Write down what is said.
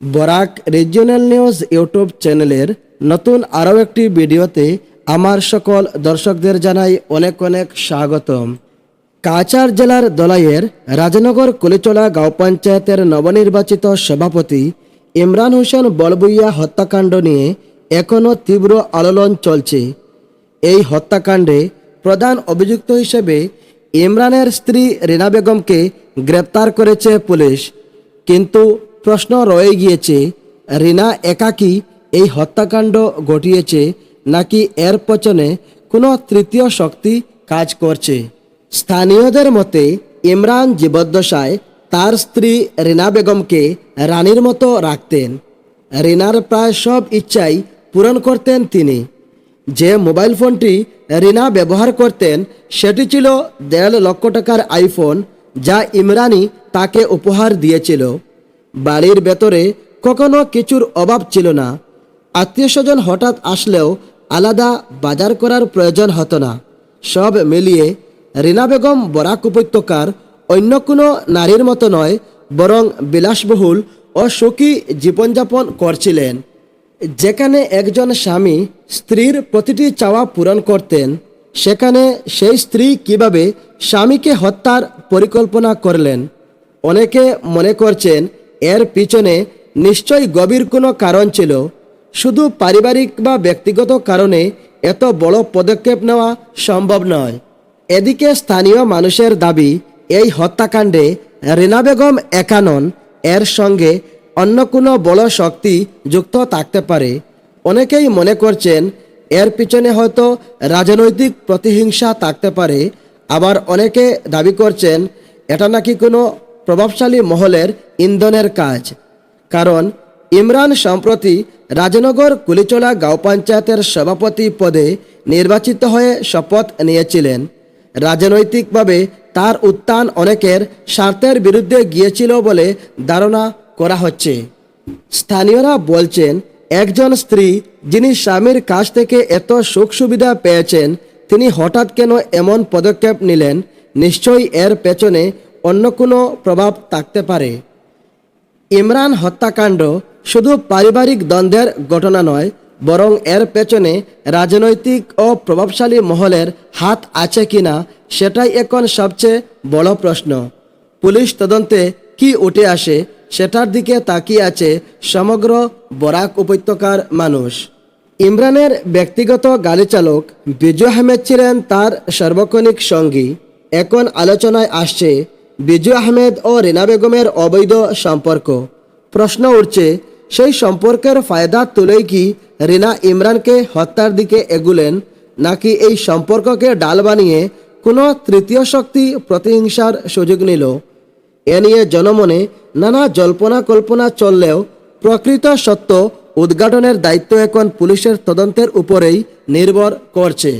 Barak regional news YouTube চ্যানেলের নতুন আরও একটি ভিডিওতে আমার সকল দর্শকদের জানাই অনেক অনেক স্বাগতম। কাছাড় জেলার দলাইয়ের রাজনগর কলিচলা গাঁও পঞ্চায়েতের নবনির্বাচিত সভাপতি ইমরান হোসেন বলবুইয়া হত্যাকাণ্ড নিয়ে এখনও তীব্র আলোড়ন চলছে। এই হত্যাকাণ্ডে প্রধান অভিযুক্ত হিসেবে ইমরানের স্ত্রী রিনা বেগমকে গ্রেপ্তার করেছে পুলিশ। কিন্তু প্রশ্ন রয়ে গিয়েছে, রিনা একাকী এই হত্যাকাণ্ড ঘটিয়েছে নাকি এর পেছনে কোনো তৃতীয় শক্তি কাজ করছে? স্থানীয়দের মতে, ইমরান জীবদ্দশায় তার স্ত্রী রিনা বেগমকে রানীর মতো রাখতেন। রিনার প্রায় সব ইচ্ছাই পূরণ করতেন তিনি। যে মোবাইল ফোনটি রিনা ব্যবহার করতেন, সেটি ছিল দেড় লক্ষ টাকার আইফোন, যা ইমরানি তাকে উপহার দিয়েছিল। বাড়ির ভেতরে কখনো কিছুর অভাব ছিল না। আত্মীয় স্বজন হঠাৎ আসলেও আলাদা বাজার করার প্রয়োজন হতো না। সব মিলিয়ে রিনা বেগম বরাক উপত্যকার অন্য কোনো নারীর মতো নয়, বরং বিলাসবহুল ও সুখী জীবনযাপন করছিলেন। যেখানে একজন স্বামী স্ত্রীর প্রতিটি চাওয়া পূরণ করতেন, সেখানে সেই স্ত্রী কীভাবে স্বামীকে হত্যার পরিকল্পনা করলেন, অনেকে মনে করছেন এর পিছনে নিশ্চয়ই গভীর কোনো কারণ ছিল। শুধু পারিবারিক বা ব্যক্তিগত কারণে এত বড় পদক্ষেপ নেওয়া সম্ভব নয়। এদিকে স্থানীয় মানুষের দাবি, এই হত্যাকাণ্ডে রেনা বেগম একানন এর সঙ্গে অন্য কোনো বড় শক্তি যুক্ত থাকতে পারে। অনেকেই মনে করছেন, এর পিছনে হয়তো রাজনৈতিক প্রতিহিংসা থাকতে পারে। আবার অনেকে দাবি করছেন, এটা নাকি কোনো প্রভাবশালী মহলের ইন্ধনের কাজ। কারণ ইমরান সম্প্রতি রাজনগর কুলিচলা গাঁও পঞ্চায়েতের সভাপতি পদে নির্বাচিত হয়ে শপথ নিয়েছিলেন। রাজনৈতিকভাবে তার উত্থান অনেকের স্বার্থের বিরুদ্ধে গিয়েছিল বলে ধারণা করা হচ্ছে। স্থানীয়রা বলছেন, একজন স্ত্রী যিনি স্বামীর কাছ থেকে এত সুখ সুবিধা পেয়েছেন, তিনি হঠাৎ কেন এমন পদক্ষেপ নিলেন? নিশ্চয়ই এর পেছনে অন্য কোনো প্রভাব থাকতে পারে। ইমরান হত্যাকাণ্ড শুধু পারিবারিক দ্বন্দ্বের ঘটনা নয়, বরং এর পেছনে রাজনৈতিক ও প্রভাবশালী মহলের হাত আছে কিনা সেটাই এখন সবচেয়ে বড় প্রশ্ন। পুলিশ তদন্তে কি উঠে আসে সেটার দিকে তাকিয়ে আছে সমগ্র বরাক উপত্যকার মানুষ। ইমরানের ব্যক্তিগত গাড়ি চালক বিজু আহমেদ ছিলেন তার সার্বক্ষণিক সঙ্গী। এখন আলোচনায় আসছে বিজু আহমেদ ও রিনা বেগমের অবৈধ সম্পর্ক। প্রশ্ন উঠছে, সেই সম্পর্কের ফায়দা তুলেই কি রিনা ইমরানকে হত্যার দিকে এগুলেন, নাকি এই সম্পর্ককে ডাল বানিয়ে কোনো তৃতীয় শক্তি প্রতিহিংসার সুযোগ নিল? এ নিয়ে জনমনে নানা জল্পনা কল্পনা চললেও প্রকৃত সত্য উদ্ঘাটনের দায়িত্ব এখন পুলিশের তদন্তের উপরেই নির্ভর করছে।